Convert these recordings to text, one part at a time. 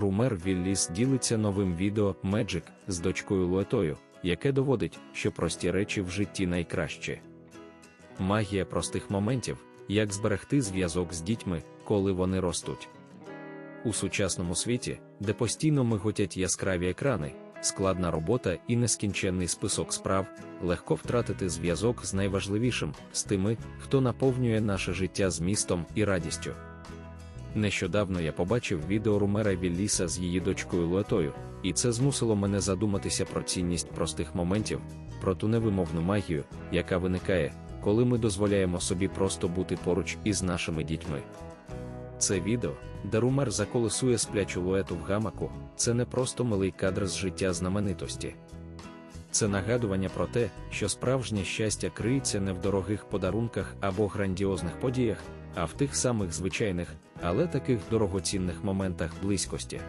Румер Вілліс ділиться новим відео Magic з дочкою Луетою, яке доводить, що прості речі в житті найкраще. Магія простих моментів, як зберегти зв'язок з дітьми, коли вони ростуть. У сучасному світі, де постійно миготять яскраві екрани, складна робота і нескінченний список справ, легко втратити зв'язок з найважливішим, з тими, хто наповнює наше життя змістом і радістю. Нещодавно я побачив відео Румера Вілліса з її дочкою Луетою, і це змусило мене задуматися про цінність простих моментів, про ту невимовну магію, яка виникає, коли ми дозволяємо собі просто бути поруч із нашими дітьми. Це відео, де Румер заколесує сплячу Луету в гамаку, це не просто милий кадр з життя знаменитості. Це нагадування про те, що справжнє щастя криється не в дорогих подарунках або грандіозних подіях, а в тих самих звичайних, але таких дорогоцінних моментах близькості.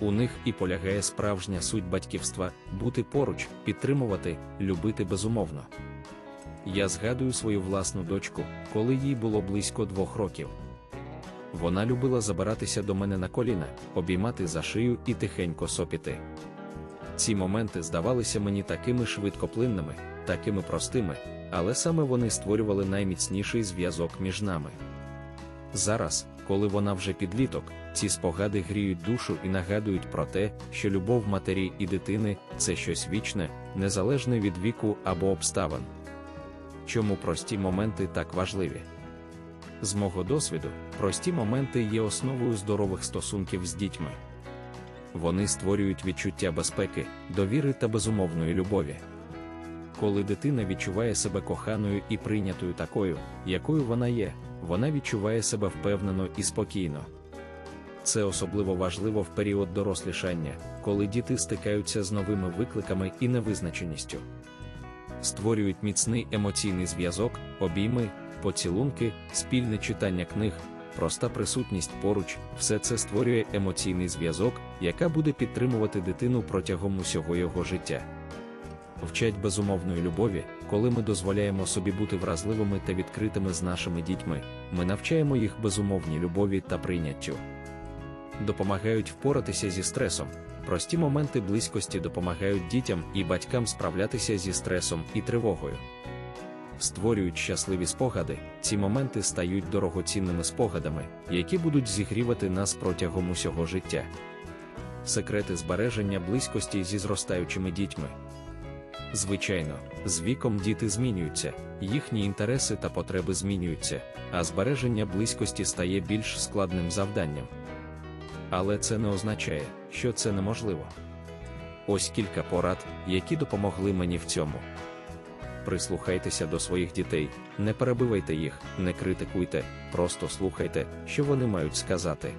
У них і полягає справжня суть батьківства бути поруч, підтримувати, любити безумовно. Я згадую свою власну дочку, коли їй було близько двох років. Вона любила забиратися до мене на коліна, обіймати за шию і тихенько сопіти. Ці моменти здавалися мені такими швидкоплинними, такими простими, але саме вони створювали найміцніший зв'язок між нами. Зараз, коли вона вже підліток, ці спогади гріють душу і нагадують про те, що любов матері і дитини це щось вічне, незалежне від віку або обставин. Чому прості моменти так важливі? З мого досвіду, прості моменти є основою здорових стосунків з дітьми. Вони створюють відчуття безпеки, довіри та безумовної любові. Коли дитина відчуває себе коханою і прийнятою такою, якою вона є, вона відчуває себе впевнено і спокійно. Це особливо важливо в період дорослішання, коли діти стикаються з новими викликами і невизначеністю. Створюють міцний емоційний зв'язок, обійми, поцілунки, спільне читання книг, проста присутність поруч, все це створює емоційний зв'язок, яка буде підтримувати дитину протягом усього його життя. Вчать безумовної любові, коли ми дозволяємо собі бути вразливими та відкритими з нашими дітьми, ми навчаємо їх безумовній любові та прийняттю. Допомагають впоратися зі стресом. Прості моменти близькості допомагають дітям і батькам справлятися зі стресом і тривогою. Створюють щасливі спогади, ці моменти стають дорогоцінними спогадами, які будуть зігрівати нас протягом усього життя. Секрети збереження близькості зі зростаючими дітьми. Звичайно, з віком діти змінюються, їхні інтереси та потреби змінюються, а збереження близькості стає більш складним завданням. Але це не означає, що це неможливо. Ось кілька порад, які допомогли мені в цьому. Прислухайтеся до своїх дітей, не перебивайте їх, не критикуйте, просто слухайте, що вони мають сказати.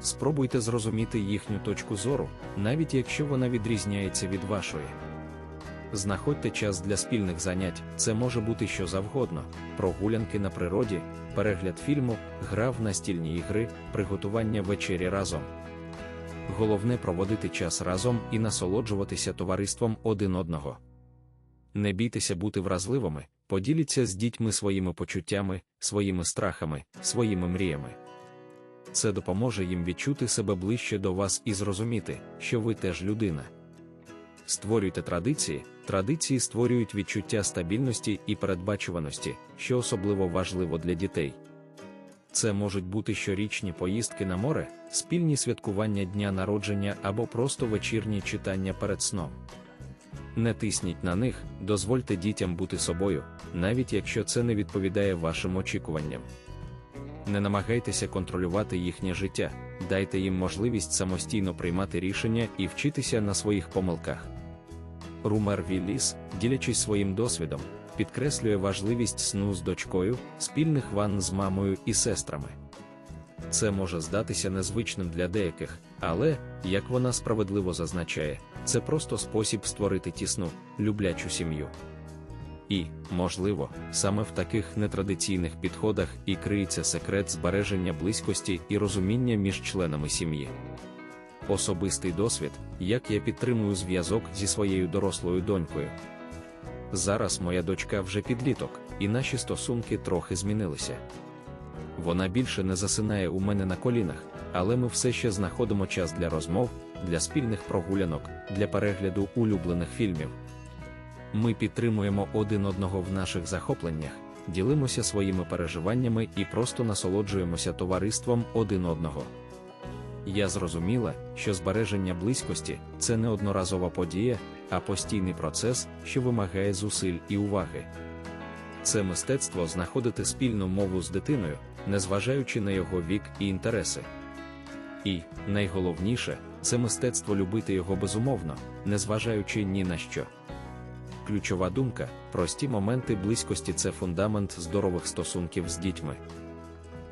Спробуйте зрозуміти їхню точку зору, навіть якщо вона відрізняється від вашої. Знаходьте час для спільних занять, це може бути що завгодно: прогулянки на природі, перегляд фільму, гра в настільні ігри, приготування вечері разом. Головне проводити час разом і насолоджуватися товариством один одного. Не бійтеся бути вразливими, поділіться з дітьми своїми почуттями, своїми страхами, своїми мріями. Це допоможе їм відчути себе ближче до вас і зрозуміти, що ви теж людина. Створюйте традиції, традиції створюють відчуття стабільності і передбачуваності, що особливо важливо для дітей. Це можуть бути щорічні поїздки на море, спільні святкування дня народження або просто вечірні читання перед сном. Не тисніть на них, дозвольте дітям бути собою, навіть якщо це не відповідає вашим очікуванням. Не намагайтеся контролювати їхнє життя, дайте їм можливість самостійно приймати рішення і вчитися на своїх помилках. Румер Вілліс, ділячись своїм досвідом, підкреслює важливість сну з дочкою, спільних ванн з мамою і сестрами. Це може здатися незвичним для деяких, але, як вона справедливо зазначає, це просто спосіб створити тісну, люблячу сім'ю. І, можливо, саме в таких нетрадиційних підходах і криється секрет збереження близькості і розуміння між членами сім'ї. Особистий досвід, як я підтримую зв'язок зі своєю дорослою донькою. Зараз моя дочка вже підліток, і наші стосунки трохи змінилися. Вона більше не засинає у мене на колінах, але ми все ще знаходимо час для розмов, для спільних прогулянок, для перегляду улюблених фільмів. Ми підтримуємо один одного в наших захопленнях, ділимося своїми переживаннями і просто насолоджуємося товариством один одного. Я зрозуміла, що збереження близькості це не одноразова подія, а постійний процес, що вимагає зусиль і уваги. Це мистецтво знаходити спільну мову з дитиною, незважаючи на його вік і інтереси. І, найголовніше, це мистецтво любити його безумовно, незважаючи ні на що. Ключова думка: прості моменти близькості це фундамент здорових стосунків з дітьми.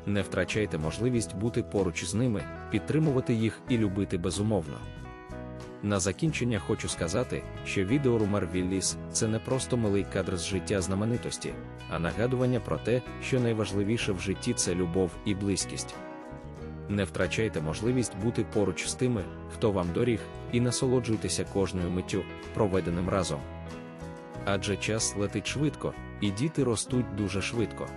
Не втрачайте можливість бути поруч з ними, підтримувати їх і любити безумовно. На закінчення хочу сказати, що відео Румар Вілліс це не просто милий кадр з життя знаменитості, а нагадування про те, що найважливіше в житті це любов і близькість. Не втрачайте можливість бути поруч з тими, хто вам доріг, і насолоджуйтеся кожною миттю, проведеним разом. Адже час летить швидко, і діти ростуть дуже швидко.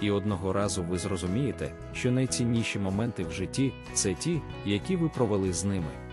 І одного разу ви зрозумієте, що найцінніші моменти в житті це ті, які ви провели з ними.